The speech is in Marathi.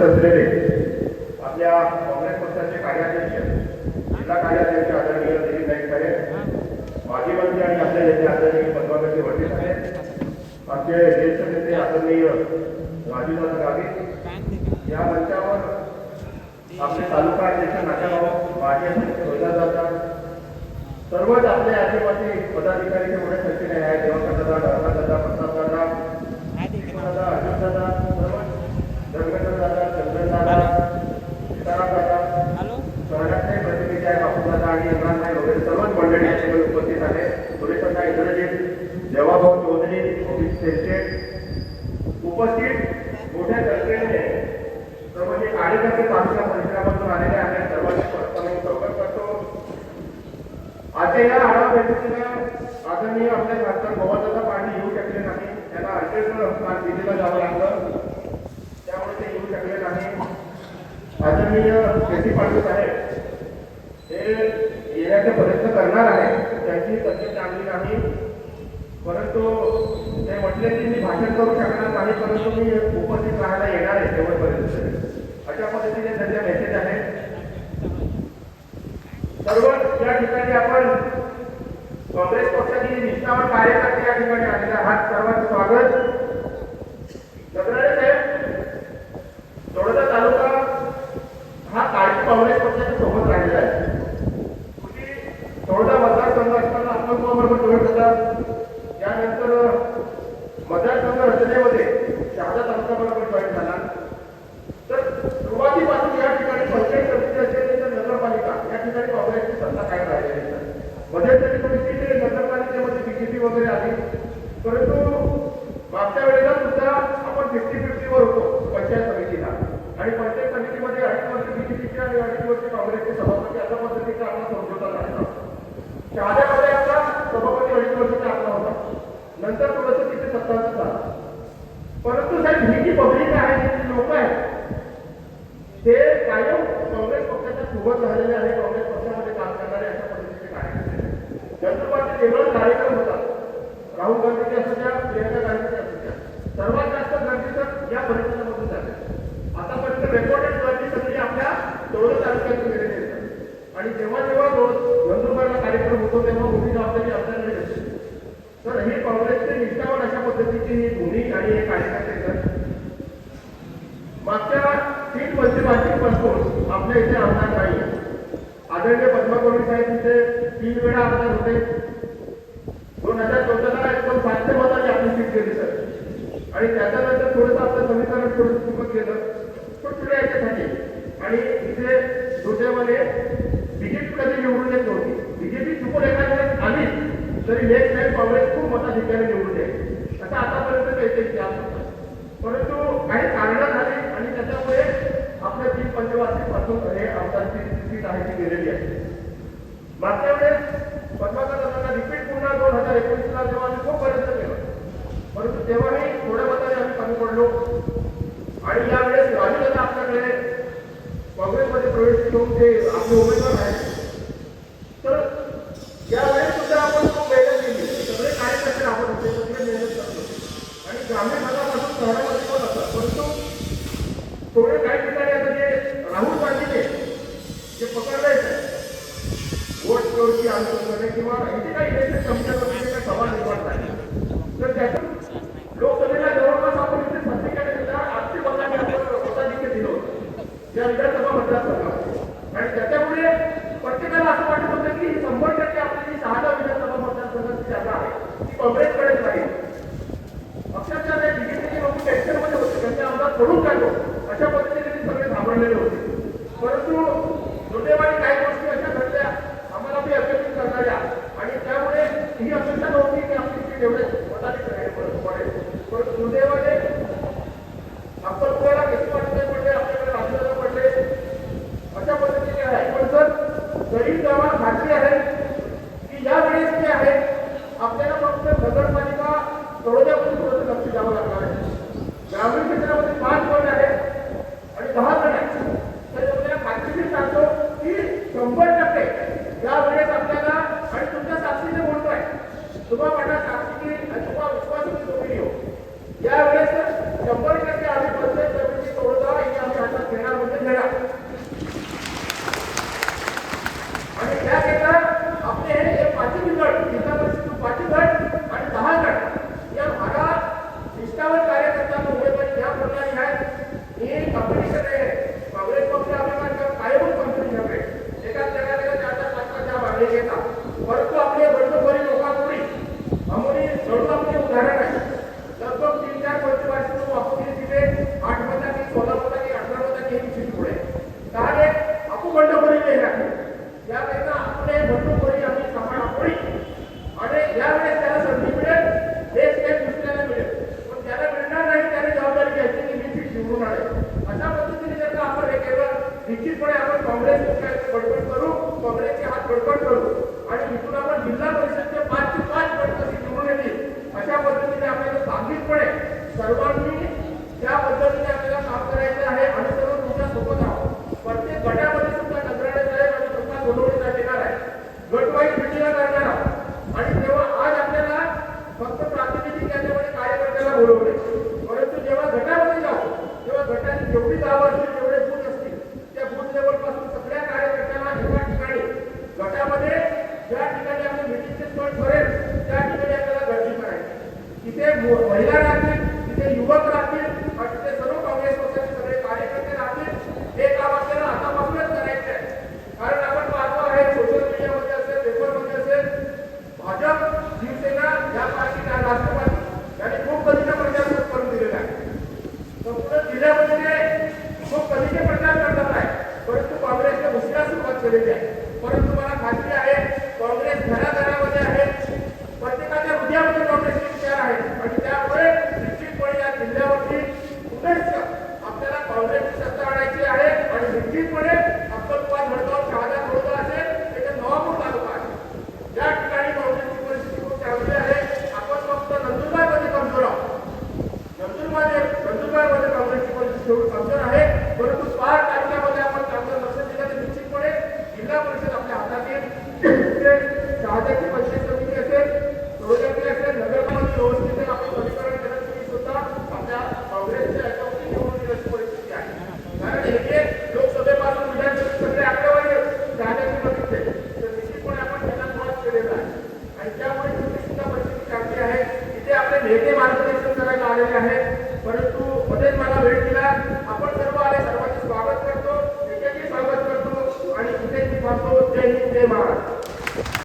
असलेले आपल्या काँग्रेस पक्षाचे कार्याध्यक्ष जिल्हा कार्याध्यक्ष आदरणीय दिलीप नाईक साहेब माजी मंत्री आणि आपले नेते आदरणीय पद्मावती वडील साहेब आमचे ज्येष्ठ नेते आदरणीय राजूदादा गावित या मंचावर आपले तालुका अध्यक्ष नाकाभाऊ माजी अध्यक्ष रोहिदादा सर्वच आपले आदिवासी पदाधिकारी जेवढे संख्येने आहेत देवाकर दादा दादा काल दिल्लीला जावं लागलं त्यामुळे ते येऊ शकले नाही. आदरणीय केसी पाटील साहेब हे येण्याचा प्रयत्न करणार आहे त्याची तब्येत चांगली नाही. परंतु ते म्हटले की मी भाषण करू शकणार नाही परंतु मी उपस्थित राहणार येणार आहे तेवढपर्यंत अशा पद्धतीने त्यांचा मेसेज आहे सर्व या ठिकाणी आपण काँग्रेस पक्षातील निष्ठावान कार्यकर्ते या ठिकाणी आलेले आहात सर्वांचं स्वागत गगराळे साहेब तोडदा तालुका हा काळजी काँग्रेस पक्षाच्या सोबत राहिलेला आहे पूर्वी तोडदा मतदारसंघ असताना आपण बरोबर जोडत होता त्यानंतर मतदारसंघ रचनेमध्ये शहादा तालुका बरोबर जॉईन झाला तर सुरुवातीपासून या ठिकाणी पंचायत समिती असेल तर नगरपालिका या ठिकाणी काँग्रेसची सत्ता काय राहिलेली आहे मध्यंतरी परिस्थिती नगरपालिकेमध्ये बीजेपी वगैरे आली परंतु मागच्या वेळेला सुद्धा आपण फिफ्टी फिफ्टीवर होतो पंचायत समितीला आणि पंचायत समितीमध्ये अडीच वर्ष बीजेपीचे आणि अडीच वर्ष काँग्रेसचे सभापती अशा पद्धतीचा आपला समझोता झाला शहाद्यामध्ये आपला सभापती अडीच वर्षाचा आपला होता नंतर थोडंसं तिथे सत्ताचं झालं परंतु साहेब ही जी पब्लिक आहे जी लोक आहेत. ते कायम काँग्रेस पक्षाच्या सोबत राहिलेले आहे काँग्रेस पक्षामध्ये काम करणारे अशा पद्धतीचे कार्यकर्ते आहेत. केवळ कार्यक्रम होता. राहुल गांधीचे असू द्या प्रियंका गांधीचे असू द्या. सर्वात जास्त गर्दी तर या परिषदेमधून झाले. आतापर्यंत रेकॉर्डेड गर्दी सगळी आपल्या तोडो तालुक्यातून गेलेली असते आणि जेव्हा जेव्हा नंदुरबारला कार्यक्रम होतो तेव्हा मोठी जबाबदारी आपल्याकडे येते तर हे काँग्रेसचे निष्ठावान अशा पद्धतीची ही भूमी आणि हे कार्यकर्ते आहेत. मागच्या तीन पंचवार्षिकपासून आपल्या इथे आमदार नाही. आदरणीय पद्मकोणी साहेब इथे तीन वेळा आमदार होते. दोन हजार चौदाला एकदम सातशे मताची आपली सीट गेली सर. आणि त्याच्यानंतर थोडंसं आपलं समीकरण थोडंसं चुकत गेलं पण पुढे याच्यासाठी. आणि इथे दुर्दैवाने बीजेपी कधी निवडून येत नव्हती. बीजेपी चुकून एखाद्या आली तरी नेक्स्ट टाइम काँग्रेस खूप मताधिकारी निवडून येईल असं आतापर्यंत त्याचा इतिहास होता परंतु काही कारणं झाली आणि त्याच्यामुळे आपल्या तीन पंचवार्षिकपासून हे आमदारची सीट आहे ती गेलेली आहे. मागच्या वेळेस रिपीट पुन्हा दोन हजार एकोणीसला जेव्हा आम्ही खूप पर्यंत केलं परंतु तेव्हाही थोड्या मताने आम्ही कमी पडलो. आणि यावेळेस राजू आपल्याकडे काँग्रेसमध्ये प्रवेश घेऊन ते छोटा उदाहरण तिथे महिला राहतील तिथे युवक राहतील आणि तिथे सर्व काँग्रेस पक्षाचे सगळे कार्यकर्ते राहतील हे काम आपल्याला आतापासूनच करायचे आहे कारण आपण पाहतो आहे सोशल मीडियामध्ये असेल पेपरमध्ये असेल भाजप शिवसेना या पार्टी राष्ट्रवादी यांनी खूप कधीचा प्रचार करून दिलेला आहे. संपूर्ण जिल्ह्यामध्ये खूप कधीचे प्रचार करतात आहे. परंतु काँग्रेसने उशिरा सुरुवात केलेली आहे. आणि त्यामुळे तुम्ही सुद्धा परिस्थिती चांगली आहे तिथे आपले नेते मार्गदर्शन करायला आलेले आहेत. परंतु पटेल मला भेट दिला. आपण सर्व आले सर्व